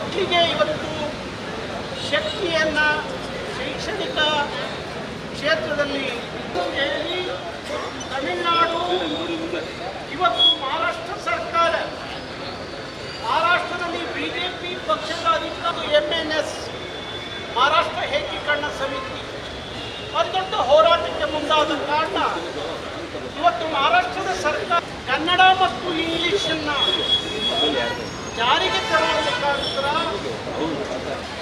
ಎಲ್ಲಿಗೆ ಇವತ್ತು ಶಕ್ತಿಯನ್ನು ಶೈಕ್ಷಣಿಕ ಕ್ಷೇತ್ರದಲ್ಲಿ ಹೇಳಿ ತಮಿಳುನಾಡು, ಇವತ್ತು ಮಹಾರಾಷ್ಟ್ರ ಸರ್ಕಾರ. ಮಹಾರಾಷ್ಟ್ರದಲ್ಲಿ ಬಿಜೆಪಿ ಪಕ್ಷದ ಅಧಿಕಾರ ಎಂ ಎನ್ ಎಸ್ ಮಹಾರಾಷ್ಟ್ರ ಏಕೀಕರಣ ಸಮಿತಿ. ಒಂದು ದೊಡ್ಡ ಹೋರಾಟಕ್ಕೆ ಮುಂದಾದ ಕಾರಣ Puta,